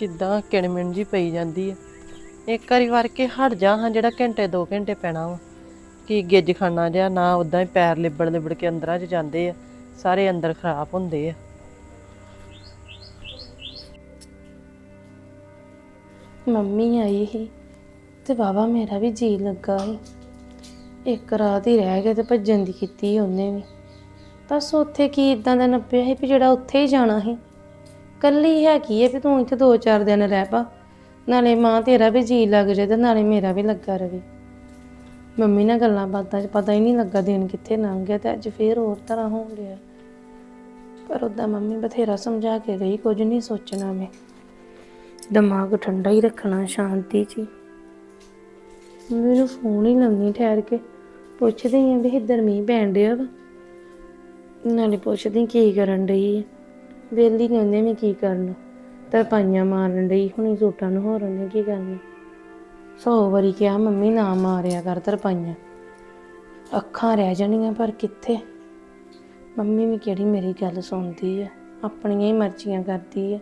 ਕਿੱਦਾਂ ਕਿਣਮਿਣ ਜੀ ਪਈ ਜਾਂਦੀ ਹੈ ਇੱਕ ਵਾਰੀ ਵਾਰ ਕੇ ਹਟ ਜਾ ਹਾਂ, ਜਿਹੜਾ ਘੰਟੇ 2 ਘੰਟੇ ਪੈਣਾ ਵਾ। ਕਿ ਗਿੱਜ ਖਾਣਾ ਜਿਹਾ ਨਾ ਉਦਾਂ ਹੀ ਪੈਰ ਲਿਬੜ ਲਿਬੜ ਕੇ ਅੰਦਰਾਂ 'ਚ ਜਾਂਦੇ ਆ, ਸਾਰੇ ਅੰਦਰ ਖਰਾਬ ਹੁੰਦੇ ਆ। ਮੰਮੀ ਆਈ ਸੀ ਤੇ ਬਾਬਾ ਮੇਰਾ ਵੀ ਜੀ ਲੱਗਾ ਸੀ। ਇੱਕ ਰਾਤ ਹੀ ਰਹਿ ਗਏ ਤੇ ਭੱਜਣ ਦੀ ਕੀਤੀ ਉਹਨੇ ਵੀ। ਬਸ ਉੱਥੇ ਕੀ ਇਦਾਂ ਦਾ ਨੱਪਿਆ ਸੀ ਵੀ ਜਿਹੜਾ ਉੱਥੇ ਹੀ ਜਾਣਾ ਸੀ? ਕੱਲੀ ਹੈ ਕੀ ਹੈ ਵੀ ਤੂੰ ਇੱਥੇ ਦੋ ਚਾਰ ਦਿਨ ਰਹਿ ਪਾ। ਨਾਲੇ ਮਾਂ ਤੇਰਾ ਵੀ ਜੀ ਲੱਗ ਜੇ ਤੇ ਨਾਲੇ ਮੇਰਾ ਵੀ ਲੱਗਾ ਰਵੇ। ਮੰਮੀ ਨਾਲ ਗੱਲਾਂ ਬਾਤਾਂ 'ਚ ਪਤਾ ਹੀ ਨਹੀਂ ਲੱਗਾ ਦਿਨ ਕਿੱਥੇ ਲੰਘ ਗਿਆ ਤੇ ਅੱਜ ਫੇਰ ਹੋਰ ਤਰ੍ਹਾਂ ਹੋਣ ਲਿਆ ਪਰ ਉਦਾਂ ਮੰਮੀ ਬਥੇਰਾ ਸਮਝਾ ਕੇ ਗਈ, ਕੁਝ ਨਹੀਂ ਸੋਚਣਾ ਮੈਂ। ਦਿਮਾਗ ਠੰਡਾ ਹੀ ਰੱਖਣਾ ਸ਼ਾਂਤੀ 'ਚ ਹੀ। ਮੈਨੂੰ ਫੋਨ ਹੀ ਲਾਉਣੀ ਠਹਿਰ ਕੇ। ਪੁੱਛਦੀ ਆ ਵੀ ਇੱਧਰ ਮੀਂਹ ਪੈਣ ਡਿਆ ਵਾ। ਨਾਲੇ ਪੁੱਛਦੀ ਕੀ ਕਰਨ ਡਈ ਹੈ ਵੇਲੀ ਕਹਿੰਦੇ ਮੈਂ ਕੀ ਕਰਨਾ। ਤਰਪਾਈਆਂ ਮਾਰਨ ਡਈ ਹੁਣੀ ਸੂਟਾਂ ਨੂੰ, ਹੋਰ ਉਹਨੇ ਕੀ ਕਰਨਾ? ਸੌ ਵਾਰੀ ਕਿਹਾ, ਮੰਮੀ ਨਾ ਮਾਰਿਆ ਕਰ ਤਰਪਾਈਆਂ ਅੱਖਾਂ ਰਹਿ ਜਾਣੀਆਂ, ਪਰ ਕਿੱਥੇ? ਮੰਮੀ ਵੀ ਕਿਹੜੀ ਮੇਰੀ ਗੱਲ ਸੁਣਦੀ ਆ? ਆਪਣੀਆਂ ਹੀ ਮਰਜ਼ੀਆਂ ਕਰਦੀ ਹੈ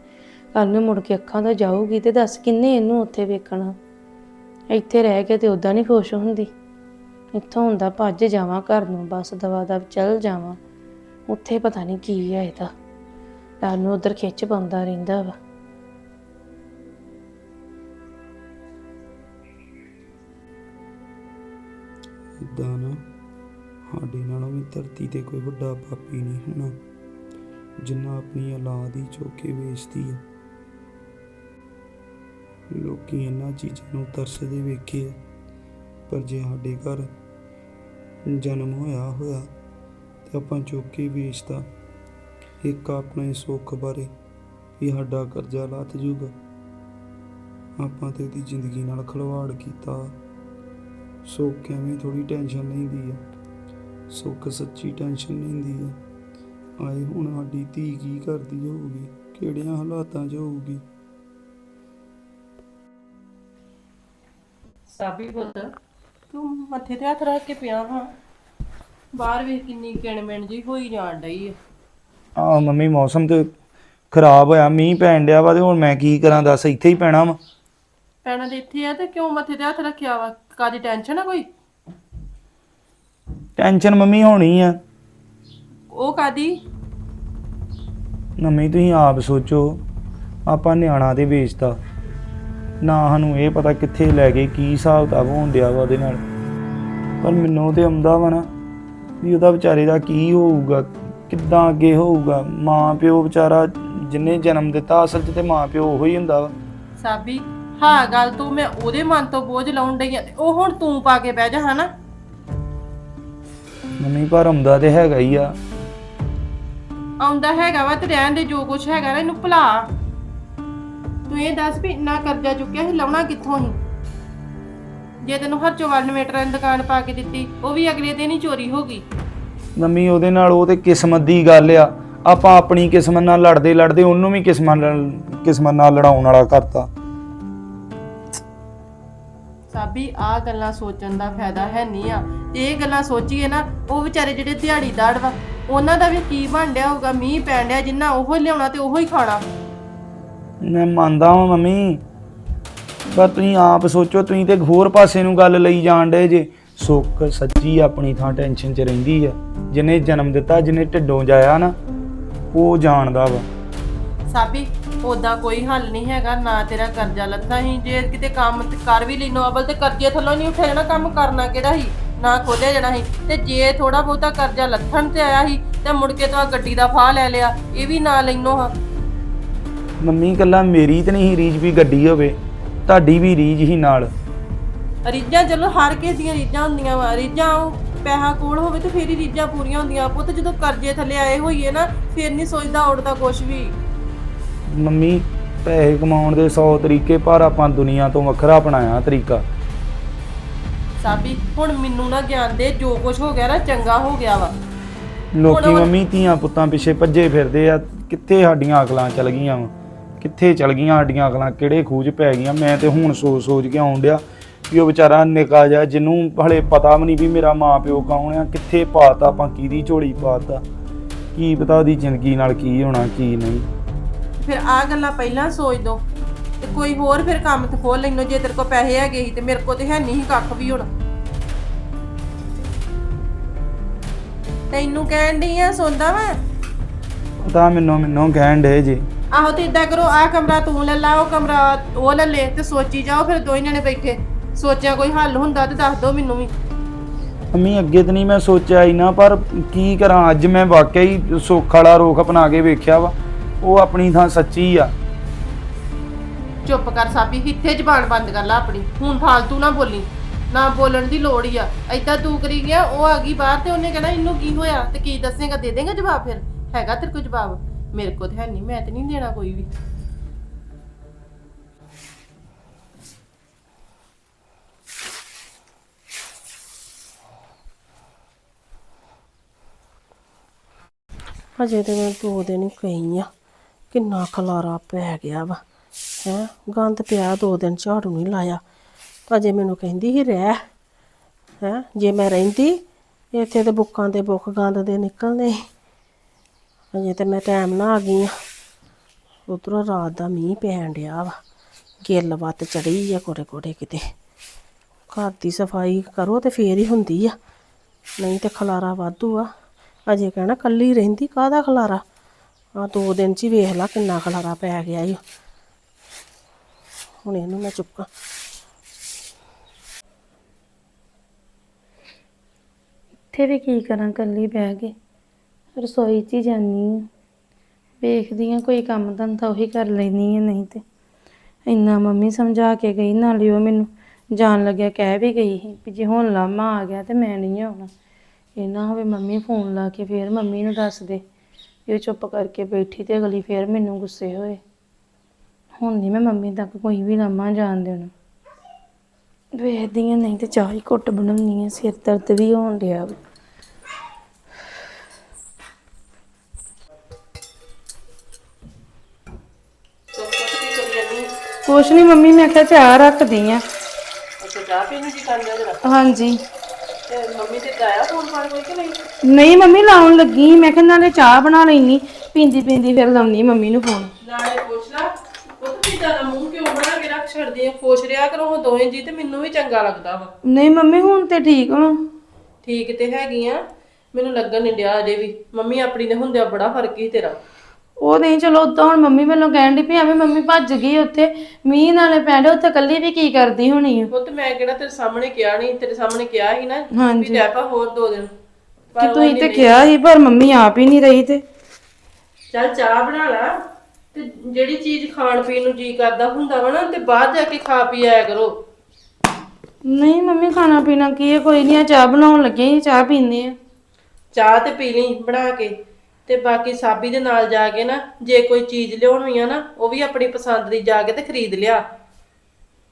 ਕੱਲ ਨੂੰ ਮੁੜ ਕੇ ਅੱਖਾਂ ਤੋਂ ਜਾਊਗੀ ਤੇ ਦੱਸ ਕਿੰਨੇ ਇਹਨੂੰ ਉੱਥੇ ਵੇਖਣਾ। ਇੱਥੇ ਰਹਿ ਕੇ ਤੇ ਉਦਾਂ ਨਹੀਂ ਖੁਸ਼ ਹੁੰਦੀ। ਇੱਥੋਂ ਹੁੰਦਾ, ਭੱਜ ਜਾਵਾਂ ਘਰ ਨੂੰ, ਬਸ ਦਵਾ ਦਵ ਚੱਲ ਜਾਵਾਂ। ਉੱਥੇ ਪਤਾ ਨਹੀਂ ਕੀ ਹੈ ਇਹਦਾ। ਡਰ ਉਧਰ ਖਿੱਚ ਪਾਉਂਦਾ ਰਹਿੰਦਾ ਵਾ। ਇਦਾਂ ਨਾ, ਸਾਡੇ ਨਾਲੋਂ ਵੀ ਧਰਤੀ ਤੇ ਕੋਈ ਵੱਡਾ ਪਾਪੀ ਨਹੀਂ ਹੋਣਾ ਜਿੰਨਾ ਆਪਣੀ ਔਲਾਦ ਹੀ ਚੋਕੇ ਵੇਚਦੀ ਆ। ਲੋਕੀ ਇਹਨਾਂ ਚੀਜ਼ਾਂ ਨੂੰ ਤਰਸਦੇ ਵੇਖੇ ਪਰ ਜੇ ਸਾਡੇ ਘਰ ਜਨਮ ਹੋਇਆ ਹੋਇਆ ਤੇ ਆਪਾਂ ਚੋਕੇ ਵੇਚਦਾ ਇੱਕ ਆਪਣੇ ਸੁੱਖ ਬਾਰੇ ਵੀ ਸਾਡਾ ਕਰਜ਼ਾ ਲੱਥ ਜੂਗਾ। ਆਪਾਂ ਤੇ ਉਹਦੀ ਜ਼ਿੰਦਗੀ ਨਾਲ ਖਿਲਵਾੜ ਕੀਤਾ। ਸੁੱਖ ਐਵੇਂ ਥੋੜੀ ਟੈਨਸ਼ਨ ਲੈਂਦੀ ਆ। ਸੁੱਖ ਸੱਚੀ ਟੈਨਸ਼ਨ ਲੈਂਦੀ ਆ। ਆਏ ਹੁਣ ਸਾਡੀ ਧੀ ਕੀ ਕਰਦੀ ਹੋਊਗੀ? ਕਿਹੜਿਆਂ ਹਾਲਾਤਾਂ 'ਚ ਹੋਊਗੀ? ਸਾਬੀ ਪੁੱਤ, ਤੂੰ ਮੱਥੇ ਤੇ ਹੱਥ ਰੱਖ ਕੇ ਪਿਆ ਹਾਂ ਬਾਹਰ ਵੇਖ ਕਿੰਨੀ ਕਿਣਮਿਣ ਜੀ ਹੋਈ ਜਾਣ ਡਈ ਹੈ ਆ ਮੰਮੀ ਮੌਸਮ ਤੇ ਖਰਾਬ ਹੋਇਆ ਮੀਂਹ ਪੈਣ ਡਿਆ ਵਾ ਤੇ ਹੁਣ ਮੈਂ ਕੀ ਕਰਾਂ ਦੱਸ ਇੱਥੇ ਹੀ ਪੈਣਾ ਵਾ। ਪੈਣਾ ਤੇ ਇੱਥੇ ਆ ਤੇ ਕਿਉਂ ਮੱਥੇ ਤੇ ਹੱਥ ਰੱਖਿਆ ਵਾ? ਕਾਦੀ ਟੈਨਸ਼ਨ ਆ ਕੋਈ? ਟੈਨਸ਼ਨ ਮੰਮੀ ਹੋਣੀ ਆ। ਉਹ ਕਾਦੀ? ਮੰਮੀ ਤੁਸੀਂ ਆਪ ਸੋਚੋ ਆਪਾਂ ਨਿਆਣਾ ਤੇ ਵੇਚਦਾ ਨਾ ਸਾਨੂੰ ਇਹ ਪਤਾ ਕਿੱਥੇ ਲੈ ਗਏ ਕੀ ਹਿਸਾਬ ਕਿਤਾਬ ਹੋਣ ਡਿਆ ਵਾ ਉਹਦੇ ਨਾਲ। ਪਰ ਮੈਨੂੰ ਤੇ ਆਉਂਦਾ ਵਾ ਨਾ ਵੀ ਉਹਦਾ ਵਿਚਾਰੇ ਦਾ ਕੀ ਹੋਊਗਾ। ਕਿੱਦਾਂ ਅੱਗੇ ਹੋਊਗਾ? ਮਾਂ ਪਿਓ ਵਿਚਾਰਾ ਜਿੰਨੇ ਜਨਮ ਦਿੱਤਾ ਅਸਲ 'ਚ ਤੇ ਮਾਂ ਪਿਓ ਉਹੋ ਹੀ ਹੁੰਦਾ ਵਾ। ਸਾਬੀ ਹਾਂ ਗੱਲ ਤੂੰ ਮੈਂ ਉਹਦੇ ਮਨ ਤੋਂ ਬੋਝ ਲਾਉਣ ਡਈ ਆ ਤੇ ਉਹ ਹੁਣ ਤੂੰ ਪਾ ਕੇ ਬਹਿ ਜਾ ਹਨਾ? ਮੰਮੀ ਪਰ ਆਉਂਦਾ ਤੇ ਹੈਗਾ ਹੀ ਆ। ਆਉਂਦਾ ਹੈਗਾ ਵਾ ਤੇ ਰਹਿਣ ਦੇ ਜੋ ਕੁਛ ਹੈਗਾ ਨਾ ਇਹਨੂੰ ਭੁਲਾ। ਤੂੰ ਇਹ ਦੱਸ ਵੀ ਇੰਨਾ ਕਰਜ਼ਾ ਚੁੱਕਿਆ ਸੀ ਲਾਉਣਾ ਕਿੱਥੋਂ ਸੀ? ਜੇ ਤੈਨੂੰ ਹਰਚੋ ਵੱਲ ਇਨਵੇਟਰਾਂ ਦੀ ਦੁਕਾਨ ਪਾ ਕੇ ਦਿੱਤੀ ਉਹ ਵੀ ਅਗਲੇ ਦਿਨ ਹੀ ਚੋਰੀ ਹੋ ਗਈ। ਮੰਮੀ ਉਹਦੇ ਨਾਲ ਉਹ ਤੇ ਕਿਸਮਤ ਦੀ ਗੱਲ ਆ। ਆਪਾਂ ਆਪਣੀ ਕਿਸਮਤ ਨਾਲ ਲੜਦੇ ਲੜਦੇ ਉਹਨੂੰ ਵੀ ਕਿਸਮਤ ਨਾਲ ਕਿਸਮਤ ਨਾਲ ਲੜਾਉਣ ਵਾਲਾ ਕਰਤਾ। ਸਾਬੀ ਆ ਗੱਲਾਂ ਸੋਚਣ ਦਾ ਫਾਇਦਾ ਹੈ ਨਹੀਂ ਆ। ਤੇ ਇਹ ਗੱਲਾਂ ਸੋਚੀਏ ਨਾ ਉਹ ਵਿਚਾਰੇ ਜਿਹੜੇ ਦਿਹਾੜੀਦਾਰ ਵਾ ਉਹਨਾਂ ਦਾ ਵੀ ਕੀ ਬਣ ਡਿਆ ਹੋਊਗਾ ਮੀਂਹ ਪੈਣ ਡਿਆ ਜਿੰਨਾ ਉਹ ਲਿਆਉਣਾ ਤੇ ਉਹੋ ਹੀ ਖਾਣਾ। ਮੈਂ ਮੰਨਦਾ ਹਾਂ ਮੰਮੀ ਪਰ ਤੁਸੀਂ ਆਪ ਸੋਚੋ ਤੁਸੀਂ ਤੇ ਹੋਰ ਪਾਸੇ ਨੂੰ ਗੱਲ ਲਈ ਜਾਣ ਡੇ ਜੇ। ਸੁੱਖ ਸੱਚੀ ਆਪਣੀ ਥਾਂ ਟੈਨਸ਼ਨ 'ਚ ਰਹਿੰਦੀ ਆ। ਜਿਹਨੇ ਜਨਮ ਦਿੱਤਾ ਜਿਹਨੇ ਢਿੱਡੋਂ ਜਾਇਆ ਨਾ ਉਹ ਜਾਣਦਾ ਵਾ। ਸਾਬੀ ਉਹਦਾ ਕੋਈ ਹੱਲ ਨਹੀਂ ਹੈਗਾ ਨਾ ਤੇਰਾ ਕਰਜ਼ਾ ਲੱਥਾ ਹੀ। ਜੇ ਕਿਤੇ ਕੰਮ ਤੇ ਕਰ ਵੀ ਲੈਨੋ ਅਬਲ ਤੇ ਕਰਜ਼ੇ ਥੱਲੋਂ ਨਹੀਂ ਉੱਠਿਆ ਜਾਣਾ ਕੰਮ ਕਰਨਾ ਕਿਹੜਾ ਸੀ ਨਾ ਖੋਲਿਆ ਜਾਣਾ ਸੀ ਤੇ ਜੇ ਥੋੜਾ ਬਹੁਤਾ ਕਰਜ਼ਾ ਲੱਥਣ ਤੇ ਆਇਆ ਸੀ ਤੇ ਮੁੜ ਕੇ ਤਾਂ ਗੱਡੀ ਦਾ ਫਾਹ ਲੈ ਲਿਆ ਇਹ ਵੀ ਨਾ ਲੈਨੋ ਹਾਂ। ਮੰਮੀ ਕੱਲਾ ਮੇਰੀ ਤੇ ਨਹੀਂ ਰੀਜ ਵੀ ਗੱਡੀ ਹੋਵੇ ਤੁਹਾਡੀ ਵੀ ਰੀਜ ਹੀ ਨਾਲ। ਰੀਝਾਂ ਚਲੋ ਹਰ ਕਿਸੇ ਦੀਆਂ ਰੀਝਾਂ ਹੁੰਦੀਆਂ ਵਾ ਰੀਝਾਂ ਉਹ ਪੈਸਾ ਕੋਲ ਹੋਵੇ ਤੇ ਫੇਰ ਹੀ ਰੀਝਾਂ ਪੂਰੀਆਂ ਹੁੰਦੀਆਂ। ਪੁੱਤ ਜਦੋਂ ਕਰਜ਼ੇ ਥੱਲੇ ਆਏ ਹੋਈਏ ਨਾ ਫੇਰ ਨਹੀਂ ਸੋਚਦਾ ਉੜਦਾ ਕੁਛ ਵੀ। ਮੰਮੀ ਪੈਸੇ ਕਮਾਉਣ ਦੇ 100 ਤਰੀਕੇ ਪਰ ਆਪਾਂ ਦੁਨੀਆ ਤੋਂ ਵੱਖਰਾ ਅਪਣਾਇਆ ਤਰੀਕਾ। ਸਾਬੀ ਹੁਣ ਮੈਨੂੰ ਨਾ ਗਿਆਨ ਦੇ ਜੋ ਕੁਛ ਹੋ ਗਿਆ ਨਾ ਚੰਗਾ ਹੋ ਗਿਆ ਵਾ। ਲੋਕੀ ਹੁਣ- ਮੰਮੀ ਧੀਆਂ ਪੁੱਤਾਂ ਪਿੱਛੇ ਭੱਜੇ ਫਿਰਦੇ ਆ ਕਿੱਥੇ ਸਾਡੀਆਂ ਅਕਲਾਂ ਚਲ ਗਈਆਂ ਵਾ? ਕਿੱਥੇ ਚਲ ਗਈਆਂ ਸਾਡੀਆਂ ਅਕਲਾਂ? ਕਿਹੜੇ ਖੂਜ ਪੈ ਗਈਆਂ? ਮੈਂ ਤੇ ਹੁਣ ਸੋਚ ਸੋਚ ਕੇ ਆਉਣ ਡਿਆ। ਵੀ ਉਹ ਵਿਚਾਰਾ ਨਿਕਾ ਜਾ ਜਿਹਨੂੰ ਹਲੇ ਪਤਾ ਵੀ ਨਹੀਂ ਵੀ ਮੇਰਾ ਮਾਂ ਪਿਓ ਕੌਣ ਆ ਕਿੱਥੇ ਪਾਤਾ ਆਪਾਂ ਕਿਹਦੀ ਝੋਲੀ ਪਾਤਾ ਕੀ ਪਤਾ ਉਹਦੀ ਜ਼ਿੰਦਗੀ ਨਾਲ ਕੀ ਹੋਣਾ ਕੀ ਨਹੀਂ। ਫਿਰ ਆ ਗੱਲਾਂ ਪਹਿਲਾਂ ਸੋਚ ਦੋ ਤੇ ਕੋਈ ਹੋਰ ਫਿਰ ਕੰਮ ਤੇ ਖੋਲ ਲੈਣੋ ਜੇ ਤੇਰੇ ਕੋਲ ਪੈਸੇ ਹੈਗੇ ਸੀ ਤੇ ਮੇਰੇ ਕੋਲ ਤੇ ਹੈ ਨਹੀਂ ਸੀ ਕੱਖ ਵੀ ਹੁਣ। ਤੈਨੂੰ ਕਹਿਣ ਡਈ ਆ ਸੌਂਦਾ ਵਾ? ਤਾਂ ਮੈਨੂੰ ਮੈਨੂੰ ਕਹਿਣ ਡੇ ਜੀ। ਆਹੋ ਤੇ ਇਦਾਂ ਕਰੋ ਆ ਕਮਰਾ ਤੂੰ ਲੈ ਲਾ ਉਹ ਕਮਰਾ ਉਹ ਲੈ ਲੈ ਤੇ ਸੋਚੀ ਜਾਓ ਫਿਰ ਦੋਈ ਜਣੇ ਬੈਠੇ। ਸੋਚਿਆ ਕੋਈ ਹੱਲ ਹੁੰਦਾ ਤੇ ਦੱਸ ਦਿਓ ਮੈਨੂੰ ਵੀ। ਮੰਮੀ ਅੱਗੇ ਤਾਂ ਨਹੀਂ ਮੈਂ ਸੋਚਿਆ ਹੀ ਨਾ ਪਰ ਕੀ ਕਰਾਂ ਅੱਜ ਮੈਂ ਵਾਕਿਆ ਹੀ ਸੁੱਖ ਵਾਲਾ ਰੋਖ ਅਪਣਾ ਕੇ ਵੇਖਿਆ ਵਾ। ਉਹ ਆਪਣੀ ਥਾਂ ਸੱਚੀ ਆ। ਚੁੱਪ ਕਰ ਸਾਬੀ ਇੱਥੇ ਜ਼ਬਾਨ ਬੰਦ ਕਰ ਲੈ ਆਪਣੀ। ਹੁਣ ਫਾਲਤੂ ਨਾ ਬੋਲੀ। ਨਾ ਬੋਲਣ ਦੀ ਲੋੜ ਹੀ ਆ। ਏਦਾਂ ਤੂੰ ਕਰੀ ਗਿਆ ਉਹ ਆ ਗਈ ਬਾਹਰ ਤੇ ਉਹਨੇ ਕਹਿਣਾ ਇਹਨੂੰ ਕੀ ਹੋਇਆ? ਤੇ ਕੀ ਦੱਸੇਗਾ? ਦੇ ਦੇਂਗਾ ਜਵਾਬ ਫਿਰ? ਹੈਗਾ ਤੇਰੇ ਕੋਲ ਜਵਾਬ। ਮੇਰੇ ਕੋਲ ਤੇ ਹੈ ਨਹੀਂ ਮੈਂ ਤੇ ਨਹੀਂ ਦੇਣਾ ਕੋਈ ਵੀ। ਅਜੇ ਤੇ ਮੈਂ ਦੋ ਦਿਨ ਹੀ ਗਈ ਆ। ਕਿੰਨਾ ਖਲਾਰਾ ਪੈ ਗਿਆ ਵਾ। ਹੈ, ਗੰਦ ਪਿਆ, ਦੋ ਦਿਨ ਝਾੜੂ ਨਹੀਂ ਲਾਇਆ। ਅਜੇ ਮੈਨੂੰ ਕਹਿੰਦੀ ਸੀ, ਰਹਿ। ਹੈ, ਜੇ ਮੈਂ ਰਹਿੰਦੀ, ਇੱਥੇ ਤੇ ਬੁੱਕਾਂ ਦੇ ਬੁੱਕ ਗੰਦ ਦੇ ਨਿਕਲਦੇ ਸੀ। ਅਜੇ ਤੇ ਮੈਂ ਟਾਈਮ ਨਾਲ ਆ ਗਈ ਆ। ਉਧਰੋਂ ਰਾਤ ਦਾ ਮੀਂਹ ਪੈਣ ਡਿਆ ਵਾ। ਗਿੱਲ ਵੱਤ ਚੜੀ ਆ ਕੋੜੇ ਕੋੜੇ ਕਿਤੇ। ਘਰ ਦੀ ਸਫ਼ਾਈ ਕਰੋ ਤੇ ਫੇਰ ਹੀ ਹੁੰਦੀ ਆ। ਨਹੀਂ ਤੇ ਖਲਾਰਾ ਵਾਧੂ ਆ। ਅਜੇ ਕਹਿਣਾ ਕੱਲੀ ਰਹਿੰਦੀ, ਕਾਹਦਾ ਖਲਾਰਾ? ਆ ਦੋ ਦਿਨ ਚ ਹੀ ਵੇਖ ਲਾ ਕਿੰਨਾ ਖਲਾਰਾ ਪੈ ਗਿਆ ਈ। ਹੁਣ ਇਹਨੂੰ ਮੈਂ ਚੁੱਕਾਂ। ਇੱਥੇ ਵੀ ਕੀ ਕਰਾਂ ਕੱਲੀ ਬਹਿ ਕੇ? ਰਸੋਈ 'ਚ ਹੀ ਜਾਂਦੀ ਹਾਂ ਵੇਖਦੀ ਹਾਂ ਕੋਈ ਕੰਮ ਧੰਦਾ ਉਹੀ ਕਰ ਲੈਂਦੀ ਆ, ਨਹੀਂ ਤੇ ਇੰਨਾ ਮੰਮੀ ਸਮਝਾ ਕੇ ਗਈ, ਨਾਲੇ ਉਹ ਮੈਨੂੰ ਜਾਣ ਲੱਗਿਆ ਕਹਿ ਵੀ ਗਈ ਸੀ ਵੀ ਜੇ ਹੁਣ ਲਾਮਾ ਆ ਗਿਆ ਤੇ ਮੈਂ ਨਹੀਂ ਆਉਣਾ। ਇਹ ਨਾ ਹੋਵੇ ਮੰਮੀ ਫੋਨ ਲਾ ਕੇ ਫੇਰ ਮੰਮੀ ਨੂੰ ਦੱਸ ਦੇ ਉਹ ਚੁੱਪ ਕਰਕੇ ਬੈਠੀ ਤੇ ਅਗਲੀ ਫੇਰ ਮੈਨੂੰ ਗੁੱਸੇ ਹੋਏ। ਹੁਣ ਨਹੀਂ ਮੈਂ ਮੰਮੀ ਤੱਕ ਕੋਈ ਵੀ ਲਾਮਾ ਜਾਣ ਦੇਣਾ। ਵੇਖਦੀ ਹਾਂ ਨਹੀਂ ਤੇ ਚਾਹ ਹੀ ਘੁੱਟ ਬਣਾਉਣੀ ਹੈ ਸਿਰ ਦਰਦ ਵੀ ਹੋਣ ਡਿਆ ਵਾ। ਕੁਛ ਨਹੀਂ ਮੰਮੀ ਮੈਂ ਕਿਹਾ ਚਾਹ ਰੱਖਦੀ ਆ। ਅੱਛਾ ਚਾਹ ਪੀਣੀ ਜੀ ਕਰ ਲਿਆ ਹਾਂਜੀ। ਤੇ ਮੰਮੀ ਤੇ ਜਾਇਆ ਫੋਨ ਫਾਨ ਕੋਈ ਕਿ ਨਹੀਂ? ਨਹੀਂ ਮੰਮੀ ਲਾਉਣ ਲੱਗੀ ਮੈਂ ਕਿਹਾ ਨਾਲੇ ਚਾਹ ਬਣਾ ਲੈਣੀ ਪੀਂਦੀ ਪੀਂਦੀ ਫਿਰ ਲਾਉਣੀ ਮੰਮੀ ਨੂੰ ਫੋਨ ਨਾਲੇ ਪੁੱਛ ਲਾ ਉਹ ਤੇ ਜ਼ਿਆਦਾ ਮੂੰਹ ਕਿਉਂ ਬਣਾ ਕੇ ਰੱਖ ਛੱਡਦੀ ਆ? ਖੁਸ਼ ਰਿਆ ਕਰੋ ਉਹ ਦੋਵੇਂ ਜੀ ਤੇ ਮੈਨੂੰ ਵੀ ਚੰਗਾ ਲੱਗਦਾ ਵਾ। ਨਹੀਂ ਮੰਮੀ ਹੁਣ ਤੇ ਠੀਕ ਹਾਂ ਠੀਕ ਤੇ ਹੈਗੀ ਆ। ਮੈਨੂੰ ਲੱਗਣ ਨਹੀਂ ਡਿਆ ਅਜੇ ਵੀ। ਮੰਮੀ ਆਪਣੀ ਦੇ ਹੁੰਦਿਆ ਬੜਾ ਫ਼ਰਕ ਹੀ ਤੇਰਾ। ਉਹ ਨਹੀਂ ਚਲੋ ਉਦਾਂ ਹੁਣ ਮੰਮੀ ਵੱਲੋਂ ਕਹਿਣ ਦੀ ਵੀ ਐਵੇਂ ਮੰਮੀ ਭੱਜ ਗਈ ਉੱਥੇ ਮੀਂਹ ਨਾਲੇ ਪੈਂਦੇ ਉੱਥੇ ਕੱਲੀ ਵੀ ਕੀ ਕਰਦੀ ਹੋਣੀ ਆ? ਉਹ ਤੇ ਮੈਂ ਕਿਹੜਾ ਤੇਰੇ ਸਾਹਮਣੇ ਕਿਹਾ ਨਹੀਂ ਤੇਰੇ ਸਾਹਮਣੇ ਕਿਹਾ ਸੀ ਨਾ ਵੀ ਹਾਂਜੀ। ਲੈ ਪਾ ਹੋਰ ਦੋ ਦਿਨ। ਕਿ ਤੁਸੀਂ ਤੇ ਕਿਹਾ ਸੀ ਪਰ ਮੰਮੀ ਆਪ ਹੀ ਨਹੀਂ ਰਹੀ ਤੇ। ਚੱਲ ਚਾਹ ਬਣਾ ਲਾ ਤੇ ਜਿਹੜੀ ਚੀਜ਼ ਖਾਣ ਪੀਣ ਨੂੰ ਜੀ ਕਰਦਾ ਹੁੰਦਾ ਵਾ ਨਾ ਤੇ ਬਾਹਰ ਜਾ ਕੇ ਖਾ ਪੀ ਆਇਆ ਕਰੋ। ਨਹੀਂ ਮੰਮੀ ਖਾਣਾ ਪੀਣਾ ਕੀ ਹੈ ਕੋਈ ਨਹੀਂ ਆ ਚਾਹ ਬਣਾਉਣ ਲੱਗੇ ਸੀ ਚਾਹ ਪੀਂਦੇ ਆ। ਚਾਹ ਤੇ ਪੀ ਲਈ ਬਣਾ ਕੇ। ਤੇ ਬਾਕੀ ਸਾਬੀ ਦੇ ਨਾਲ ਜਾ ਕੇ ਨਾ ਜੇ ਕੋਈ ਚੀਜ਼ ਲਿਆਉਣੀ ਆ ਨਾ ਉਹ ਵੀ ਆਪਣੀ ਪਸੰਦ ਦੀ ਜਾ ਕੇ ਤੇ ਖਰੀਦ ਲਿਆ।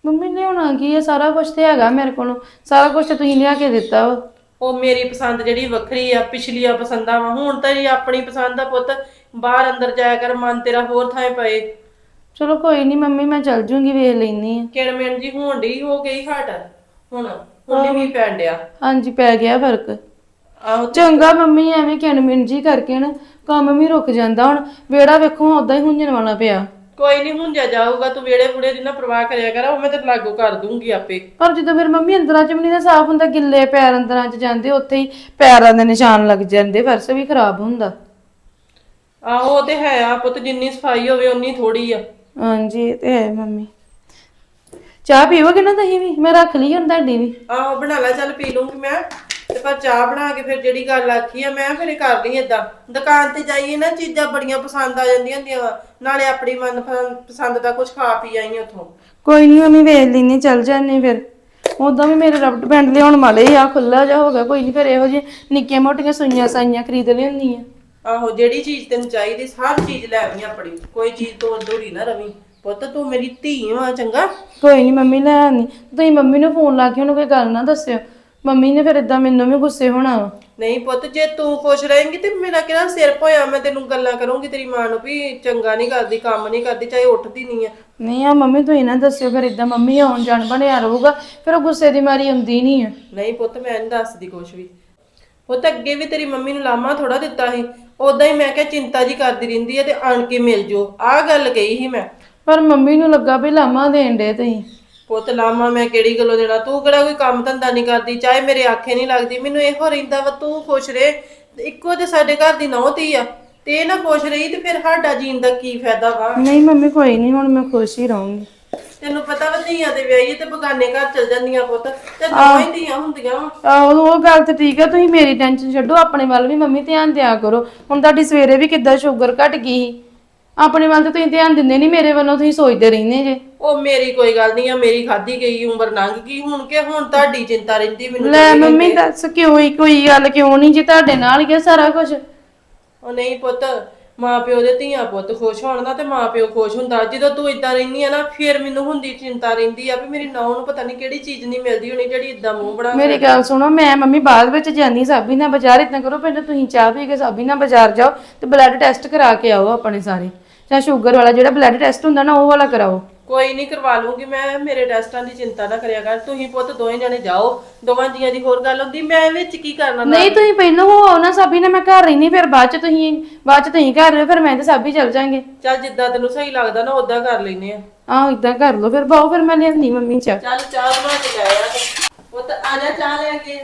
ਮੰਮੀ ਲਿਆਉਣਾ ਕੀ ਹੈ ਸਾਰਾ ਕੁਝ ਤੇ ਹੈਗਾ ਮੇਰੇ ਕੋਲ। ਸਾਰਾ ਕੁਝ ਤੁਸੀਂ ਲਿਆ ਕੇ ਦਿੱਤਾ ਵਾ। ਉਹ ਮੇਰੀ ਪਸੰਦ ਜਿਹੜੀ ਵੱਖਰੀ ਆ ਪਿਛਲੀਆਂ ਪਸੰਦਾਂ ਵਾ। ਹੁਣ ਤਾਂ ਇਹ ਆਪਣੀ ਪਸੰਦ ਦਾ ਪੁੱਤ। ਬਾਹਰ ਅੰਦਰ ਜਾਇਆ ਕਰ ਮਨ ਤੇਰਾ ਹੋਰ ਥਾਂ ਪਏ। ਚਲੋ ਕੋਈ ਨਹੀਂ ਮੰਮੀ ਮੈਂ ਚੱਲ ਜੂੰਗੀ ਵੇਖ ਲੈਣੀ ਆ। ਕਿਣਮਿਣ ਜੀ ਹੋਣ ਡਈ ਹੋ ਗਈ ਹਟ। ਹੁਣ ਹੁਣ ਵੀ ਪੈਣ ਡਿਆ। ਹਾਂਜੀ ਪੈ ਗਿਆ ਫ਼ਰਕ। ਆਹੋ ਚੰਗਾ ਮੰਮੀ ਐਵੇਂ ਕਿਣਮਿਣ ਜੀ ਕਰਕੇ ਨਾ ਕੰਮ ਵੀ ਰੁਕ ਜਾਂਦਾ ਹੁਣ ਵੇੜਾ ਵੇਖੋ ਉਦਾਂ ਹੀ ਹੁੰਜਣ ਵਾਲਾ ਪਿਆ। ਕੋਈ ਨਹੀਂ ਹੁਣ ਜਾ ਜਾਊਗਾ ਤੂੰ ਵੇੜੇ ਬੁੜੇ ਦੀ ਨਾ ਪ੍ਰਵਾਹ ਕਰਿਆ ਕਰ ਉਹ ਮੈਂ ਤੇ ਲਾਗੂ ਕਰ ਦੂੰਗੀ ਆਪੇ। ਪਰ ਜਦੋਂ ਫਿਰ ਮੰਮੀ ਅੰਦਰਾਂ ਚ ਵੀ ਨਹੀਂ ਨਾ ਸਾਫ਼ ਹੁੰਦਾ ਗਿੱਲੇ ਪੈਰ ਅੰਦਰਾਂ ਚ ਜਾਂਦੇ ਉੱਥੇ ਹੀ ਪੈਰਾਂ ਦੇ ਨਿਸ਼ਾਨ ਲੱਗ ਜਾਂਦੇ ਫਰਸ਼ ਵੀ ਖਰਾਬ ਹੁੰਦਾ। ਆਹੋ ਉਹ ਤੇ ਹੈ ਆ ਪੁੱਤ ਜਿੰਨੀ ਸਫ਼ਾਈ ਹੋਵੇ ਉਨੀ ਥੋੜੀ ਆ। ਹਾਂਜੀ ਇਹ ਤੇ ਹੈ ਮੰਮੀ। ਚਾਹ ਪੀਵੋਗੇ ਨਾ ਤੁਸੀਂ ਵੀ? ਮੈਂ ਰੱਖ ਲਈ ਹੁਣ ਤੁਹਾਡੀ ਵੀ। ਆਹੋ ਬਣਾ ਲੈ ਚੱਲ ਪੀ ਲੂੰਗੀ ਮੈਂ। ਤੇ ਪਰ ਚਾਹ ਬਣਾ ਕੇ ਫਿਰ ਜਿਹੜੀ ਗੱਲ ਆਖੀ ਆ ਮੈਂ ਫਿਰ ਇਹ ਕਰ ਲਈ ਏਦਾਂ। ਦੁਕਾਨ ਤੇ ਜਾਈਏ ਨਾ ਚੀਜ਼ਾਂ ਬੜੀਆਂ ਪਸੰਦ ਆ ਜਾਂਦੀਆਂ ਹੁੰਦੀਆਂ ਵਾ। ਨਾਲੇ ਆਪਣੀ ਮਨ ਪਸੰਦ ਦਾ ਕੁਝ ਖਾ ਪੀ ਆਈ ਉੱਥੋਂ। ਕੋਈ ਨਹੀਂ ਮੰਮੀ ਵੇਖ ਲੈਣੀ ਚੱਲ ਜਾਂਦੇ ਫਿਰ। ਉਦਾਂ ਵੀ ਮੇਰੇ ਰਬਟ ਬੈਂਡ ਲਿਆਉਣ ਵਾਲੇ ਆ ਖੁੱਲਾ ਜਾ ਹੋ ਗਿਆ ਕੋਈ ਨਹੀਂ ਫਿਰ ਇਹੋ ਜਿਹੇ ਨਿੱਕੀਆਂ ਮੋਟੀਆਂ ਸੂਈਆਂ ਸਾਈਆਂ ਖਰੀਦ ਲਿਆਉਂਦੀ ਆ ਆਹੋ ਜਿਹੜੀ ਚੀਜ਼ ਤੈਨੂੰ ਚਾਹੀਦੀ ਹਰ ਚੀਜ਼ ਲੈ ਆਵੀਂ ਆਪਣੀ। ਕੋਈ ਚੀਜ਼ ਤੋਂ ਅਧੂਰੀ ਨਾ ਰਵੀਂ। ਪੁੱਤ ਤੂੰ ਮੇਰੀ ਧੀ ਵਾ ਚੰਗਾ। ਕੋਈ ਨਹੀਂ ਮੰਮੀ ਲੈ ਆਨੀ ਤੁਸੀਂ ਮੰਮੀ ਨੂੰ ਫੋਨ ਲਾ ਕੇ ਉਹਨੂੰ ਕੋਈ ਗੱਲ ਨਾ ਦੱਸਿਓ। ਮੰਮੀ ਨੇ ਫਿਰ ਇਦਾਂ ਮੈਨੂੰ ਵੀ ਗੁੱਸੇ ਹੋਣਾ ਵਾ। ਨਹੀਂ ਪੁੱਤ ਜੇ ਤੂੰ ਖੁਸ਼ ਰਹੇਂਗੀ ਤੇ ਮੇਰਾ ਕਿਹੜਾ ਸਿਰ ਭੋਇਆ ਮੈਂ ਤੈਨੂੰ ਗੱਲਾਂ ਕਰੂੰਗੀ ਤੇਰੀ ਮਾਂ ਨੂੰ ਵੀ ਚੰਗਾ ਨਹੀਂ ਕਰਦੀ ਕੰਮ ਨਹੀਂ ਕਰਦੀ ਚਾਹੇ ਉੱਠਦੀ ਨਹੀਂ ਆ। ਨਹੀਂ ਆ ਮੰਮੀ ਤੁਸੀਂ ਨਾ ਦੱਸਿਓ ਫਿਰ ਇਦਾਂ ਮੰਮੀ ਆਉਣ ਜਾਣ ਬਣਿਆ ਰਹੂਗਾ ਫਿਰ ਉਹ ਗੁੱਸੇ ਦੀ ਮਾਰੀ ਹੁੰਦੀ ਨਹੀਂ ਆ। ਨਹੀਂ ਪੁੱਤ ਮੈਂ ਨਹੀਂ ਦੱਸਦੀ ਕੁਛ ਵੀ। ਉਹ ਤਾਂ ਅੱਗੇ ਵੀ ਤੇਰੀ ਮੰਮੀ ਨੂੰ ਲਾਮਾ ਥੋੜਾ ਦਿੱਤਾ ਸੀ। ਉਦਾਂ ਹੀ ਮੈਂ ਕਿਹਾ ਚਿੰਤਾ ਜੀ ਕਰਦੀ ਰਹਿੰਦੀ ਹੈ ਤੇ ਆਣ ਕੇ ਮਿਲ ਜੋ ਆਹ ਗੱਲ ਕਹੀ ਸੀ ਮੈਂ। ਪਰ ਮੰਮੀ ਨੂੰ ਲੱਗਾ ਵੀ ਲਾਮਾ ਦੇਣ ਦੇ ਤੁਸੀਂ। ਪੁੱਤ ਲਾਮਾ ਮੈਂ ਕਿਹੜੀ ਗੱਲੋਂ ਦੇਣਾ? ਤੂੰ ਕਿਹੜਾ ਕੋਈ ਕੰਮ ਧੰਦਾ ਨਹੀਂ ਕਰਦੀ ਚਾਹੇ ਮੇਰੇ ਆਖੇ ਨਹੀਂ ਲੱਗਦੀ। ਮੈਨੂੰ ਇਹੋ ਰਹਿੰਦਾ ਵਾ ਤੂੰ ਖੁਸ਼ ਰਹੇ। ਇੱਕੋ ਤੇ ਸਾਡੇ ਘਰ ਦੀ ਨੌਂ ਆ ਤੇ ਇਹ ਨਾ ਖੁਸ਼ ਰਹੀ ਤੇ ਫਿਰ ਸਾਡਾ ਜੀਣ ਦਾ ਕੀ ਫਾਇਦਾ ਵਾ? ਨਹੀਂ ਮੰਮੀ ਕੋਈ ਨਹੀਂ ਹੁਣ ਮੈਂ ਖੁਸ਼ ਹੀ ਰਹੂੰਗੀ। ਤੈਨੂੰ ਪਤਾ ਵਾ ਧੀਆਂ ਤੇ ਵਿਆਹੀ ਤੇ ਬਗਾਨੇ ਘਰ ਚਲ ਜਾਂਦੀਆਂ ਪੁੱਤ। ਤੇ ਦੋਵਾਂ ਧੀਆਂ ਹੁੰਦੀਆਂ ਵਾ। ਆਹੋ ਉਹ ਗੱਲ ਤੇ ਠੀਕ ਹੈ ਤੁਸੀਂ ਮੇਰੀ ਟੈਨਸ਼ਨ ਛੱਡੋ ਆਪਣੇ ਵੱਲ ਵੀ ਮੰਮੀ ਧਿਆਨ ਦਿਆ ਕਰੋ। ਹੁਣ ਤੁਹਾਡੀ ਸਵੇਰੇ ਵੀ ਕਿੱਦਾਂ ਸ਼ੂਗਰ ਘਟ ਗਈ ਸੀ? ਆਪਣੇ ਵੱਲ ਤੇ ਤੁਸੀਂ ਧਿਆਨ ਦਿੰਦੇ ਨਹੀਂ ਮੇਰੇ ਵੱਲੋਂ ਤੁਸੀਂ ਸੋਚਦੇ ਰਹਿੰਦੇ ਜੇ। ਉਹ ਮੇਰੀ ਕੋਈ ਗੱਲ ਨਹੀਂ ਆ ਮੇਰੀ ਖਾਦੀ ਗਈ ਉਮਰ ਲੰਘ ਗਈ ਹੁਣ ਕਿ ਹੁਣ ਤੁਹਾਡੀ ਚਿੰਤਾ ਰਹਿੰਦੀ ਮੈਨੂੰ ਲੈ ਮੰਮੀ ਦੱਸ ਕਿਉਂ ਹੀ ਕੋਈ ਗੱਲ ਕਿਉਂ ਨਹੀਂ ਜੀ ਤੁਹਾਡੇ ਨਾਲ ਹੀ ਆ ਸਾਰਾ ਕੁਝ ਉਹ ਨਹੀਂ ਪੁੱਤ ਮਾਂ ਪਿਓ ਦੇ ਧੀਆਂ ਪੁੱਤ ਖੁਸ਼ ਹੋਣ ਦਾ ਤੇ ਮਾਂ ਪਿਓ ਖੁਸ਼ ਹੁੰਦਾ। ਜਦੋਂ ਤੂੰ ਇਦਾਂ ਰਹਿੰਦੀ ਆ ਨਾ ਫਿਰ ਮੈਨੂੰ ਹੁੰਦੀ ਚਿੰਤਾ ਰਹਿੰਦੀ ਆ ਵੀ ਮੇਰੀ ਨੌਂ ਨੂੰ ਪਤਾ ਨਹੀਂ ਕਿਹੜੀ ਚੀਜ਼ ਨਹੀਂ ਮਿਲਦੀ ਹੋਣੀ ਜਿਹੜੀ ਇਦਾਂ ਮੂੰਹ ਬਣਾ ਮੇਰੀ ਗੱਲ ਸੁਣੋ ਮੈਂ ਮੰਮੀ ਬਾਅਦ ਵਿੱਚ ਜਾਂਦੀ ਸਾਬੀ ਨਾਲ ਬਾਜ਼ਾਰ ਇਤਨਾ ਕਰੋ ਪਹਿਲਾਂ ਤੁਸੀਂ ਚਾਹ ਪੀ ਕੇ ਸਾਬੀ ਨਾਲ ਬਾਜ਼ਾਰ ਜਾਓ ਤੇ ਬਲੱਡ ਟੈਸਟ ਕਰਾ ਕੇ ਆਓ ਆਪਣੇ ਸਾਰੇ। ਜਾਂ ਸ਼ੂਗਰ ਵਾਲਾ ਜਿਹੜਾ ਬਲੱਡ ਟੈਸਟ ਹੁੰਦਾ ਨਾ ਉਹ ਵਾਲਾ ਕਰਾਓ। ਕੋਈ ਨਹੀਂ ਕਰਵਾ ਲੂੰਗੀ ਮੈਂ ਮੇਰੇ ਟੈਸਟਾਂ ਦੀ ਚਿੰਤਾ ਨਾ ਕਰਿਆ ਕਰ। ਤੁਸੀਂ ਪੁੱਤ ਦੋਵੇਂ ਜਣੇ ਜਾਓ ਦੋਵਾਂ ਜੀਆਂ ਦੀ ਹੋਰ ਗੱਲ ਹੁੰਦੀ ਮੈਂ ਵਿੱਚ ਕੀ ਕਰਨਾ ਨਾਲ? ਨਹੀਂ ਤੁਸੀਂ ਪਹਿਲਾਂ ਉਹ ਨਾ ਸਾਬੀ ਨਾਲ ਮੈਂ ਘਰ ਰਹਿਣੀ ਫਿਰ ਬਾਅਦ ਚ ਤੁਸੀਂ ਬਾਅਦ ਚ ਤੁਸੀਂ ਘਰ ਰਹੋ ਫਿਰ ਮੈਂ ਤੇ ਸਾਬੀ ਚੱਲ ਜਾਾਂਗੇ। ਚੱਲ ਜਿੱਦਾਂ ਤੈਨੂੰ ਸਹੀ ਲੱਗਦਾ ਨਾ ਉਦਾਂ ਕਰ ਲੈਨੇ ਆ। ਆਹੋ ਇਦਾਂ ਕਰ ਲਓ ਫਿਰ ਬਾਓ ਫਿਰ ਮੈਂ ਲਿਆਂਦੀ ਮੰਮੀ ਚਾਹ। ਚੱਲ ਚਾਹ ਬਣਾ ਕੇ ਲੈ ਆ ਤੇ। ਪੁੱਤ ਆ ਜਾ ਚਾਹ ਲੈ ਕੇ।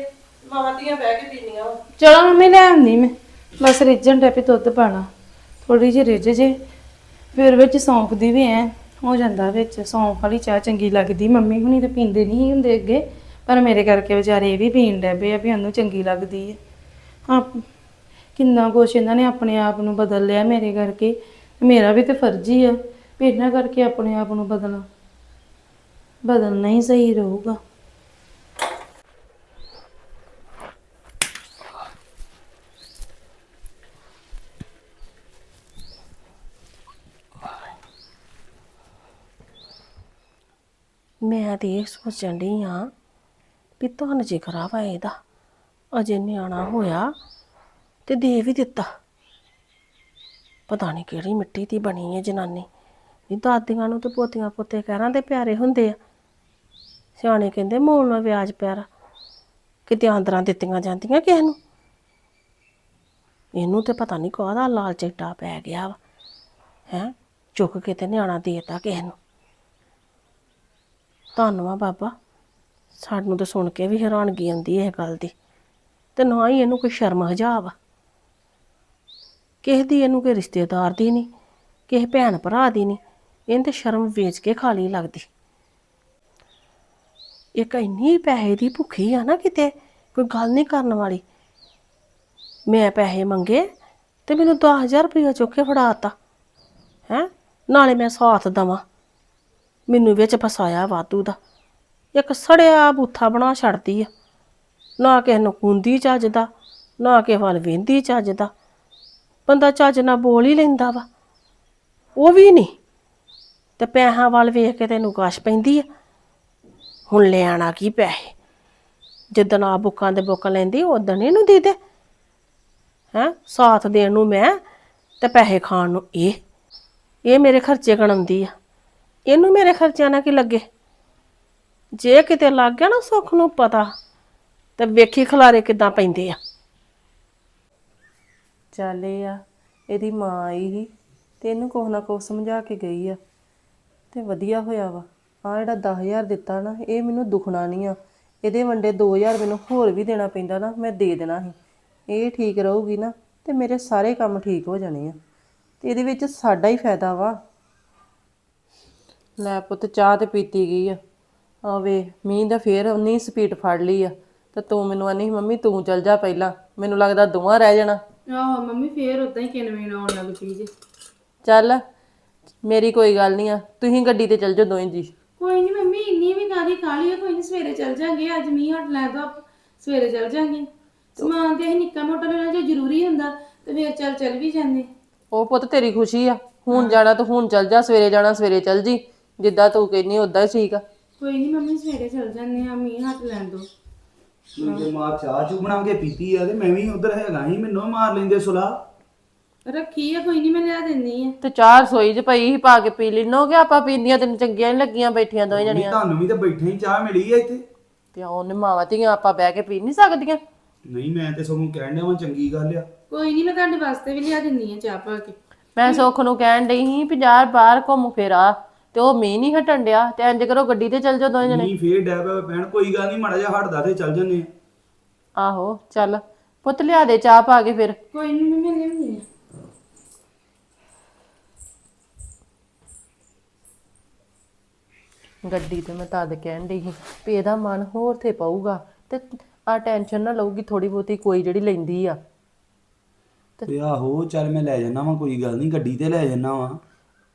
ਮਾਵਾਂ ਧੀਆਂ ਬਹਿ ਕੇ ਪੀਣੀਆਂ ਚਲੋ ਮੰਮੀ ਲੈ ਆਉਂਦੀ ਮੈਂ। ਬਸ ਰਿੱਝਣ ਟੈਪੀ ਦੁੱਧ ਪਾਣਾ। ਥੋੜੀ ਜਿਹੀ ਰਿੱਝ ਜੇ। ਫਿਰ ਵਿੱਚ ਸੌਂਫ ਦੀ ਵੀ ਐ, ਹੋ ਜਾਂਦਾ ਵਿੱਚ। ਸੌਂਫ ਵਾਲੀ ਚਾਹ ਚੰਗੀ ਲੱਗਦੀ, ਮੰਮੀ ਹੁਣੀ ਤਾਂ ਪੀਂਦੇ ਨਹੀਂ ਹੁੰਦੇ ਅੱਗੇ। ਪਰ ਮੇਰੇ ਕਰਕੇ ਵਿਚਾਰੇ ਇਹ ਵੀ ਪੀਣ ਡੈ ਪਏ ਆ ਵੀ ਉਹਨੂੰ ਚੰਗੀ ਲੱਗਦੀ ਹੈ ਆਪ ਕਿੰਨਾ ਕੁਛ ਇਹਨਾਂ ਨੇ ਆਪਣੇ ਆਪ ਨੂੰ ਬਦਲ ਲਿਆ ਮੇਰੇ ਕਰਕੇ। ਮੇਰਾ ਵੀ ਤੇ ਫਰਜ਼ ਹੀ ਆ ਵੀ ਇਹਨਾਂ ਕਰਕੇ ਆਪਣੇ ਆਪ ਨੂੰ ਬਦਲਾਂ। ਬਦਲਣਾ ਹੀ ਸਹੀ ਰਹੂਗਾ। ਮੈਂ ਤੇ ਇਹ ਸੋਚਣ ਡਈ ਆ ਵੀ ਤੁਹਾਨੂੰ ਜੇ ਖਰਾਵਾ ਇਹਦਾ, ਅਜੇ ਨਿਆਣਾ ਹੋਇਆ ਤੇ ਦੇ ਵੀ ਦਿੱਤਾ। ਪਤਾ ਨਹੀਂ ਕਿਹੜੀ ਮਿੱਟੀ ਦੀ ਬਣੀ ਹੈ ਜਨਾਨੀ। ਵੀ ਦਾਦੀਆਂ ਨੂੰ ਤੇ ਪੋਤੀਆਂ ਪੋਤੇ ਕਹਿਰਾਂ ਦੇ ਪਿਆਰੇ ਹੁੰਦੇ ਆ। ਸਿਆਣੇ ਕਹਿੰਦੇ ਮੋਲ ਨਾਲ ਵਿਆਜ ਪਿਆਰਾ, ਕਿਤੇ ਆਂਦਰਾਂ ਦਿੱਤੀਆਂ ਜਾਂਦੀਆਂ ਕਿਸੇ ਨੂੰ। ਇਹਨੂੰ ਤੇ ਪਤਾ ਨਹੀਂ ਕਾਹਦਾ ਲਾਲ ਚਿੱਟਾ ਪੈ ਗਿਆ ਵਾ। ਹੈ? ਚੁੱਕ ਕੇ ਤੇ ਨਿਆਣਾ ਦੇਤਾ ਕਿਸੇ ਨੂੰ। ਧੰਨਵਾਦ ਬਾਬਾ। ਸਾਨੂੰ ਤਾਂ ਸੁਣ ਕੇ ਵੀ ਹੈਰਾਨਗੀ ਆਉਂਦੀ ਇਹ ਗੱਲ ਦੀ। ਤੇ ਨਾ ਹੀ ਇਹਨੂੰ ਕੋਈ ਸ਼ਰਮ ਹਜਾ ਵਾ ਕਿਸੇ ਦੀ ਇਹਨੂੰ ਕੋਈ ਰਿਸ਼ਤੇਦਾਰ ਦੀ ਨਹੀਂ, ਕਿਸੇ ਭੈਣ ਭਰਾ ਦੀ ਨਹੀਂ। ਇਹਨੂੰ ਤੇ ਸ਼ਰਮ ਵੇਚ ਕੇ ਖਾਲੀ ਲੱਗਦੀ। ਇੱਕ ਇੰਨੀ ਪੈਸੇ ਦੀ ਭੁੱਖੀ ਆ ਨਾ ਕਿਤੇ, ਕੋਈ ਗੱਲ ਨਹੀਂ ਕਰਨ ਵਾਲੀ। ਮੈਂ ਪੈਸੇ ਮੰਗੇ ਤੇ ਮੈਨੂੰ 10000 ਰੁਪਇਆ ਚੁੱਕ ਕੇ ਫੜਾਤਾ ਹੈ? ਨਾਲੇ ਮੈਂ ਸਾਥ ਦਵਾਂ। ਮੈਨੂੰ ਵਿੱਚ ਫਸਾਇਆ ਵਾਧੂ ਦਾ। ਇੱਕ ਸੜਿਆ ਬੂਥਾ ਬਣਾ ਛੱਡਦੀ ਆ। ਨਾ ਕਿਸੇ ਨੂੰ ਕੁੰਦੀ ਚੱਜਦਾ, ਨਾ ਕਿਸੇ ਵੱਲ ਵੇਂਦੀ ਚੱਜਦਾ। ਬੰਦਾ ਚੱਜ ਨਾਲ ਬੋਲ ਹੀ ਲੈਂਦਾ ਵਾ। ਉਹ ਵੀ ਨਹੀਂ। ਤੇ ਪੈਸਿਆਂ ਵੱਲ ਵੇਖ ਕੇ ਤੈਨੂੰ ਕਾਸ਼ ਪੈਂਦੀ ਆ। ਹੁਣ ਲੈ ਆਣਾ ਕੀ ਪੈਸੇ? ਜਿੱਦਣ ਆ ਬੁੱਕਾਂ ਦੇ ਬੁੱਕ ਲੈਂਦੀ ਉਦੋਂ ਇਹਨੂੰ ਦੇ ਦੇ। ਹੈ? ਸਾਥ ਦੇਣ ਨੂੰ ਮੈਂ ਤੇ ਪੈਸੇ ਖਾਣ ਨੂੰ ਇਹ। ਇਹ ਮੇਰੇ ਖਰਚੇ ਗਣਾਉਂਦੀ ਆ। ਇਹਨੂੰ ਮੇਰੇ ਖਰਚਿਆਂ ਨਾਲ ਕੀ ਲੱਗੇ? ਜੇ ਕਿਤੇ ਲੱਗ ਗਿਆ ਨਾ ਸੁੱਖ ਨੂੰ ਪਤਾ, ਤੇ ਵੇਖੀ ਖਲਾਰੇ ਕਿਦਾਂ ਪੈਂਦੇ ਆ। ਚੱਲ ਇਹ ਆ, ਇਹਦੀ ਮਾਂ ਆਈ ਸੀ ਤੇ ਇਹਨੂੰ ਕੁਛ ਨਾ ਕੁਛ ਸਮਝਾ ਕੇ ਗਈ ਆ। ਤੇ ਵਧੀਆ ਹੋਇਆ ਵਾ। ਆ ਜਿਹੜਾ 10000 ਦਿੱਤਾ ਨਾ, ਇਹ ਮੈਨੂੰ ਦੁਖਣਾ ਨਹੀਂ ਆ। ਇਹਦੇ ਵੰਡੇ 2000 ਮੈਨੂੰ ਹੋਰ ਵੀ ਦੇਣਾ ਪੈਂਦਾ ਨਾ, ਮੈਂ ਦੇ ਦੇਣਾ ਸੀ। ਇਹ ਠੀਕ ਰਹੂਗੀ ਨਾ, ਤੇ ਮੇਰੇ ਸਾਰੇ ਕੰਮ ਠੀਕ ਹੋ ਜਾਣੇ ਆ। ਤੇ ਇਹਦੇ ਵਿੱਚ ਸਾਡਾ ਹੀ ਫਾਇਦਾ ਵਾ। ਲੈ ਪੁੱਤ ਚਾਹ ਤੇ ਪੀਤੀ ਗਈ ਆ। ਆ ਵੇ ਮੀਂਹ ਦਾ ਫੇਰ ਉਨੀ ਸਪੀਡ ਫੜ ਲਈ ਆ। ਤੇ ਤੂੰ ਮੈਨੂੰ ਆਨੀ ਮੰਮੀ ਤੂੰ ਚੱਲ ਜਾ ਪਹਿਲਾਂ। ਮੈਨੂੰ ਲੱਗਦਾ ਦੋਵਾਂ ਰਹਿ ਜਾਣਾ। ਆਹੋ ਮੰਮੀ ਫੇਰ ਉਦਾਂ ਹੀ ਕਿਨਵੇਂ ਆਉਣ ਲੱਗ ਪਈ ਜੇ। ਚੱਲ ਮੇਰੀ ਕੋਈ ਗੱਲ ਨਹੀਂ ਆ। ਤੁਸੀਂ ਗੱਡੀ ਤੇ ਚੱਲ ਜਾਓ ਦੋਵੇਂ ਜੀ। ਕੋਈ ਨਹੀਂ ਮੰਮੀ ਇੰਨੀ ਵੀ ਕਾਦੀ ਕਾਲੀ ਆ ਕੋਈ ਨਹੀਂ ਸਵੇਰੇ ਚੱਲ ਜਾਾਂਗੇ। ਅੱਜ ਮੀਂਹ ਹਟ ਲੈ ਸਵੇਰੇ ਚੱਲ ਜਾਾਂਗੇ। ਸਮਾਨ ਤੇ ਅਸੀਂ ਨਿੱਕਾ ਮੋਟਾ ਲੈਣਾ ਜੇ ਜ਼ਰੂਰੀ ਹੁੰਦਾ ਤੇ ਫੇਰ ਚੱਲ ਚੱਲ ਵੀ ਜਾਂਦੇ। ਉਹ ਪੁੱਤ ਤੇਰੀ ਖੁਸ਼ੀ ਆ। ਹੁਣ ਜਾਣਾ ਤਾਂ ਹੁਣ ਚੱਲ ਜਾ ਸਵੇਰੇ ਜਾਣਾ ਸਵੇਰੇ ਚੱਲ ਜੀ। ਜਿੱਦਾਂ ਤੂੰ ਕਹਿੰਨੀ ਉਦਾਂ ਹੀ ਠੀਕ ਆ। ਕੋਈ ਨਹੀਂ ਮੰਮੀ ਸਵੇਰੇ ਚੱਲ ਜਾਂਦੇ ਆ ਮੀਂਹ ਹਟ ਲੈਣ ਦੋ। ਜੇ ਮਾਂ ਚਾਹ ਚੂ ਬਣਾ ਕੇ ਪੀਤੀ ਆ ਤੇ ਮੈਂ ਵੀ ਉਧਰ ਹੈਗਾ ਹੀ ਮੈਨੂੰ ਮਾਰ ਲੈਂਦੇ ਸੁਲਾ। ਰੱਖੀ ਆ ਕੋਈ ਨਹੀਂ ਮੈਂ ਲਿਆ ਦਿੰਨੀ ਆ। ਤੇ ਚਾਹ ਰਸੋਈ 'ਚ ਪਈ ਸੀ ਪਾ ਕੇ ਪੀ ਲੈਣੋਗੇ ਆਪਾਂ ਪੀਂਦੀਆਂ ਤੈਨੂੰ ਚੰਗੀਆਂ ਨਹੀਂ ਲੱਗੀਆਂ ਬੈਠੀਆਂ ਦੋਵੇਂ ਨਹੀਂ ਜਣੀਆਂ। ਤੁਹਾਨੂੰ ਵੀ ਤਾਂ ਬੈਠੇ ਹੀ ਚਾਹ ਮਿਲੀ ਆ ਇੱਥੇ। ਤੇ ਉਹਨੇ ਮਾਵਾਂ ਧੀਆਂ ਆਪਾਂ ਬਹਿ ਕੇ ਪੀ ਨਹੀਂ ਸਕਦੀਆਂ। ਨਹੀਂ ਮੈਂ ਤੇ ਸਗੋਂ ਕਹਿਣ ਡਿਆ ਵਾਂ ਚੰਗੀ ਗੱਲ ਆ। ਕੋਈ ਨਹੀਂ ਮੈਂ ਤੁਹਾਡੇ ਵਾਸਤੇ ਵੀ ਲਿਆ ਦਿੰਨੀ ਆ ਚਾਹ ਪਾ ਕੇ। ਮੈਂ ਸੁੱਖ ਨੂੰ ਕਹਿਣ ਡਈ ਸੀ ਵੀ ਯਾਰ ਬਾਹਰ ਘੁੰਮ ਫਿਰ ਆ। ਤੇ ਉਹ ਮੀਂਹ ਨਹੀਂ ਹਟਣ ਡਿਆ ਤੇ ਇੰਜ ਕਰੋ ਗੱਡੀ ਤੇ ਚੱਲ ਜਾਓ ਦੋਵੇਂ ਜਣੇ। ਨਹੀਂ ਫੇਰ ਡੈ ਪਿਆ ਭੈਣ ਕੋਈ ਗੱਲ ਨਹੀਂ ਮਾੜਾ ਜਿਹਾ ਹਟਦਾ ਤੇ ਚੱਲ ਜੰਨੇ ਆਹੋ ਚੱਲ। ਪੁੱਤ ਲਿਆ ਦੇ ਚਾਹ ਪਾ ਕੇ ਫਿਰ। ਕੋਈ ਨਹੀਂ ਮੰਮੀ ਲਿਆਉਂਦੀ ਗੱਡੀ ਤੇ ਮੈਂ ਤਦ ਕਹਿਣ ਡਈ ਸੀ ਵੀ ਇਹਦਾ ਮਨ ਹੋਰ ਤੇ ਪਊਗਾ ਤੇ ਆ ਟੈਨਸ਼ਨ ਨਾ ਲਊਗੀ ਥੋੜੀ ਬਹੁਤੀ ਕੋਈ ਜਿਹੜੀ ਲੈਂਦੀ ਆ। ਤੇ ਆਹੋ ਚੱਲ ਮੈਂ ਲੈ ਜਾਣਾ ਵਾ ਕੋਈ ਗੱਲ ਨਹੀਂ ਗੱਡੀ ਤੇ ਲੈ ਜਾਣਾ ਵਾ।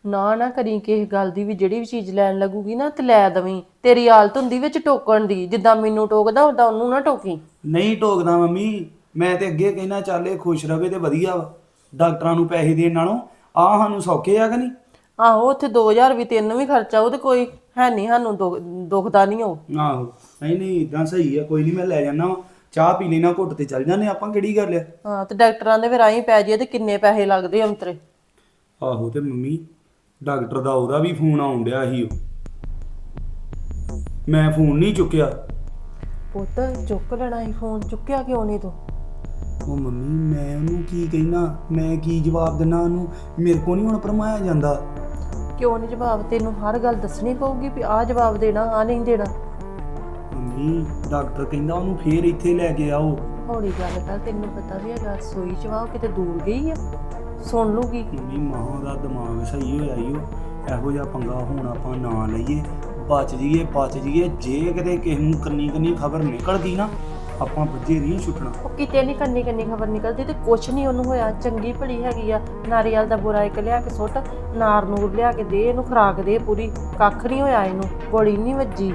ਨਾ ਨਾ ਕਰੀ ਕਿਸੇ ਗੱਲ ਦੀ ਵੀ ਜਿਹੜੀ ਵੀ ਚੀਜ਼ ਲੈਣ ਲੱਗੂਗੀ ਨਾ ਤੇ ਲੈ ਦਵੀਂ। ਤੇਰੀ ਹਾਲਤ ਹੁੰਦੀ ਵਿੱਚ ਟੋਕਣ ਦੀ ਜਿੱਦਾਂ ਮੈਨੂੰ ਟੋਕਦਾ ਉਦਾਂ ਉਹਨੂੰ ਨਾ ਟੋਕੀ। ਨਹੀਂ ਟੋਕਦਾ ਮੰਮੀ ਮੈਂ ਤੇ ਅੱਗੇ ਕਹਿਣਾ ਚੱਲ ਖੁਸ਼ ਰਵੇ ਤੇ ਵਧੀਆ ਵਾ ਡਾਕਟਰਾਂ ਨੂੰ ਪੈਸੇ ਦੇਣ ਨਾਲੋਂ। ਆ ਸਾਨੂੰ ਸੌਖੇ ਆ ਕਿ ਨਹੀਂ? ਆਹੋ ਉੱਥੇ 2000 ਵੀ ਤਿੰਨ ਵੀ ਖਰਚਾ ਉਹ ਤੇ ਕੋਈ ਹੈ ਨਹੀਂ ਸਾਨੂੰ ਦੁੱਖ- ਦੁਖਦਾ ਨਹੀਂ ਉਹ। ਆਹੋ ਨਹੀਂ ਨਹੀਂ ਇਦਾਂ ਸਹੀ ਆ ਕੋਈ ਨਹੀਂ ਮੈਂ ਲੈ ਜਾਣਾ ਚਾਹ ਪੀ ਲੈਣਾ ਘੁੱਟ ਤੇ ਚੱਲ ਜਾਂਦੇ ਆਪਾਂ ਕਿਹੜੀ ਗੱਲ ਆ? ਹਾਂ ਤੇ ਡਾਕਟਰਾਂ ਦੇ ਫਿਰ ਆਈ ਪੈ ਜਾਈਏ ਤੇ ਕਿੰਨੇ ਪੈਸੇ ਲੱਗਦੇ ਅੰਤਰੇ। ਆਹੋ ਤੇ ਮੰਮੀ ਡਾਕਟਰ ਦਾ ਉਹਦਾ ਵੀ ਫੋਨ ਆਉਣ ਡਿਆ ਸੀ ਉਹ। ਮੈਂ ਫੋਨ ਨਹੀਂ ਚੁੱਕਿਆ। ਪੁੱਤ ਚੁੱਕ ਲੈਣਾ ਸੀ ਫੋਨ। ਚੁੱਕਿਆ ਕਿਉਂ ਨਹੀਂ ਤੂੰ? ਉਹ ਮੰਮੀ ਮੈਂ ਉਹਨੂੰ ਕੀ ਕਹਿਣਾ? ਮੈਂ ਕੀ ਜਵਾਬ ਦੇਣਾ ਉਹਨੂੰ? ਮੇਰੇ ਕੋ ਨਹੀਂ ਹੁਣ ਪਰਮਾਇਆ ਜਾਂਦਾ। ਕਿਉਂ ਨਹੀਂ ਜਵਾਬ? ਤੈਨੂੰ ਹਰ ਗੱਲ ਦੱਸਣੀ ਪਊਗੀ ਵੀ ਆਹ ਜਵਾਬ ਦੇਣਾ ਆ ਨਹੀਂ ਦੇਣਾ। ਮੰਮੀ ਡਾਕਟਰ ਕਹਿੰਦਾ ਉਹਨੂੰ ਫੇਰ ਇੱਥੇ ਲੈ ਕੇ ਆਓ। ਹੌਲੀ ਗੱਲ ਕਰ ਤੈਨੂੰ ਪਤਾ ਵੀ ਹੈਗਾ ਸੋਈ ਚ ਵਾ ਉਹ ਕਿਤੇ ਦੂਰ ਗਈ ਆ। ਸੁਣ ਲੂਗੀ ਮੰਮੀ ਮਾਂ ਦਾ ਦਿਮਾਗ ਸਹੀ ਹੋਇਆ ਈ ਉਹ ਇਹੋ ਜਿਹਾ ਪੰਗਾ ਹੁਣ ਆਪਾਂ ਨਾ ਲਈਏ। ਬਚ ਜੀਏ ਬਚ ਜੀਏ ਜੇ ਕਿਤੇ ਕਿਸੇ ਨੂੰ ਕੰਨੀ ਕੰਨੀ ਖਬਰ ਨਿਕਲ ਗਈ ਨਾ ਆਪਾਂ ਬੱਜੇ ਨਹੀਂ ਛੁੱਟਣਾ ਉਹ ਕਿਤੇ ਨਹੀਂ ਕੰਨੀ ਕੰਨੀ ਖਬਰ ਨਿਕਲਦੀ ਤੇ ਕੁਛ ਨਹੀਂ ਉਹਨੂੰ ਹੋਇਆ। ਚੰਗੀ ਭਲੀ ਹੈਗੀ ਆ। ਨਾਰੀਅਲ ਦਾ ਬੁਰਾ ਇੱਕ ਲਿਆ ਕੇ ਸੁੱਟ ਨਾਰ ਨੂਰ ਲਿਆ ਕੇ ਦੇ ਇਹਨੂੰ ਖਰਾਕ ਦੇ ਪੂਰੀ। ਕੱਖ ਨਹੀਂ ਹੋਇਆ ਇਹਨੂੰ। ਗੋਲੀ ਨਹੀਂ ਵੱਜੀ।